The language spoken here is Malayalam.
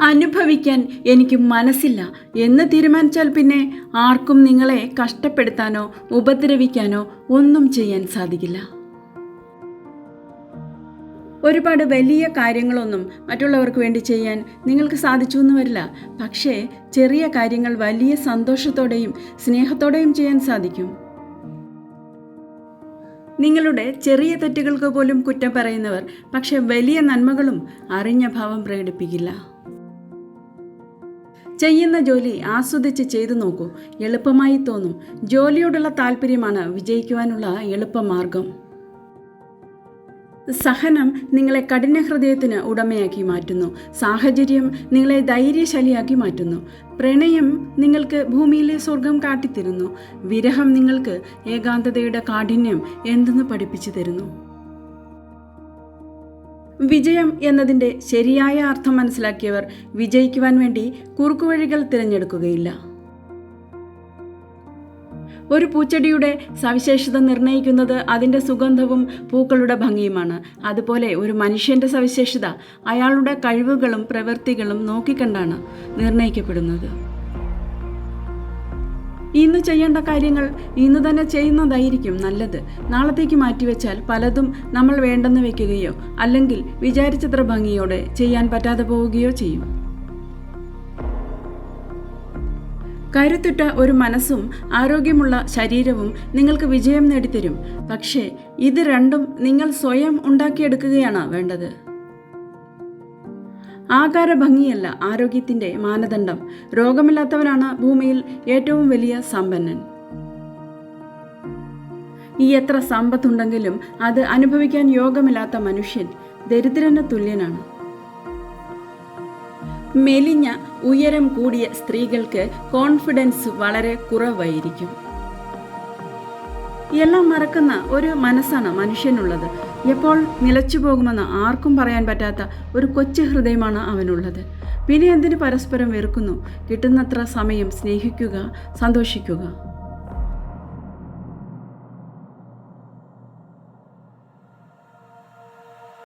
അനുഭവിക്കാൻ എനിക്ക് മനസ്സില്ല. എന്ന് തീരുമാനിച്ചാൽ പിന്നെ ആർക്കും നിങ്ങളെ കഷ്ടപ്പെടുത്താനോ ഉപദ്രവിക്കാനോ ഒന്നും ചെയ്യാൻ സാധിക്കില്ല. ഒരുപാട് വലിയ കാര്യങ്ങളൊന്നും മറ്റുള്ളവർക്ക് വേണ്ടി ചെയ്യാൻ നിങ്ങൾക്ക് സാധിച്ചു എന്ന് വരില്ല. പക്ഷേ ചെറിയ കാര്യങ്ങൾ വലിയ സന്തോഷത്തോടെയും സ്നേഹത്തോടെയും ചെയ്യാൻ സാധിക്കും. നിങ്ങളുടെ ചെറിയ തെറ്റുകൾക്ക് പോലും കുറ്റം പറയുന്നവർ പക്ഷേ വലിയ നന്മകളും അറിഞ്ഞ ഭാവം പ്രകടിപ്പിക്കില്ല. ചെയ്യുന്ന ജോലി ആസ്വദിച്ച് ചെയ്തു നോക്കൂ. എളുപ്പമായി തോന്നും. ജോലിയോടുള്ള താല്പര്യമാണ് വിജയിക്കുവാനുള്ള എളുപ്പമാർഗം. സഹനം നിങ്ങളെ കഠിന ഹൃദയത്തിന് ഉടമയാക്കി മാറ്റുന്നു. സാഹചര്യം നിങ്ങളെ ധൈര്യശാലിയാക്കി മാറ്റുന്നു. പ്രണയം നിങ്ങൾക്ക് ഭൂമിയിലെ സ്വർഗം കാട്ടിത്തരുന്നു. വിരഹം നിങ്ങൾക്ക് ഏകാന്തതയുടെ കാഠിന്യം എന്തെന്ന് പഠിപ്പിച്ചു തരുന്നു. വിജയം എന്നതിന്റെ ശരിയായ അർത്ഥം മനസ്സിലാക്കിയവർ വിജയിക്കുവാൻ വേണ്ടി കുറുക്കുവഴികൾ തിരഞ്ഞെടുക്കുകയില്ല. ഒരു പൂച്ചെടിയുടെ സവിശേഷത നിർണയിക്കുന്നത് അതിന്റെ സുഗന്ധവും പൂക്കളുടെ ഭംഗിയുമാണ്. അതുപോലെ ഒരു മനുഷ്യന്റെ സവിശേഷത അയാളുടെ കഴിവുകളും പ്രവൃത്തികളും നോക്കിക്കണ്ടാണ് നിർണയിക്കപ്പെടുന്നത്. ഇന്ന് ചെയ്യേണ്ട കാര്യങ്ങൾ ഇന്ന് തന്നെ ചെയ്യുന്നതായിരിക്കും നല്ലത്. നാളത്തേക്ക് മാറ്റിവെച്ചാൽ പലതും നമ്മൾ വേണ്ടെന്ന് വെക്കുകയോ അല്ലെങ്കിൽ വിചാരിച്ചത്ര ഭംഗിയോടെ ചെയ്യാൻ പറ്റാതെ പോവുകയോ ചെയ്യും. കരുത്തുറ്റ ഒരു മനസ്സും ആരോഗ്യമുള്ള ശരീരവും നിങ്ങൾക്ക് വിജയം നേടിത്തരും. പക്ഷേ ഇത് രണ്ടും നിങ്ങൾ സ്വയം ഉണ്ടാക്കിയെടുക്കുകയാണ് വേണ്ടത്? ആകാര ഭംഗിയല്ല മാനദണ്ഡം. രോഗമില്ലാത്തവനാണ് ഭൂമിയിൽ ഏറ്റവും വലിയ സമ്പന്നൻ. ഈ എത്ര സമ്പത്തുണ്ടെങ്കിലും അത് അനുഭവിക്കാൻ യോഗമില്ലാത്ത മനുഷ്യൻ ദരിദ്രന് തുല്യനാണ്. മെലിഞ്ഞ ഉയരം കൂടിയ സ്ത്രീകൾക്ക് കോൺഫിഡൻസ് വളരെ കുറവായിരിക്കും. എല്ലാം മറക്കുന്ന ഒരു മനസ്സാണ് മനുഷ്യനുള്ളത്. എപ്പോൾ നിലച്ചു പോകുമെന്ന് ആർക്കും പറയാൻ പറ്റാത്ത ഒരു കൊച്ചു ഹൃദയമാണ് അവനുള്ളത്. പിന്നെ എന്തിന് പരസ്പരം വെറുക്കുന്നു? കിട്ടുന്നത്ര സമയം സ്നേഹിക്കുക സന്തോഷിക്കുക.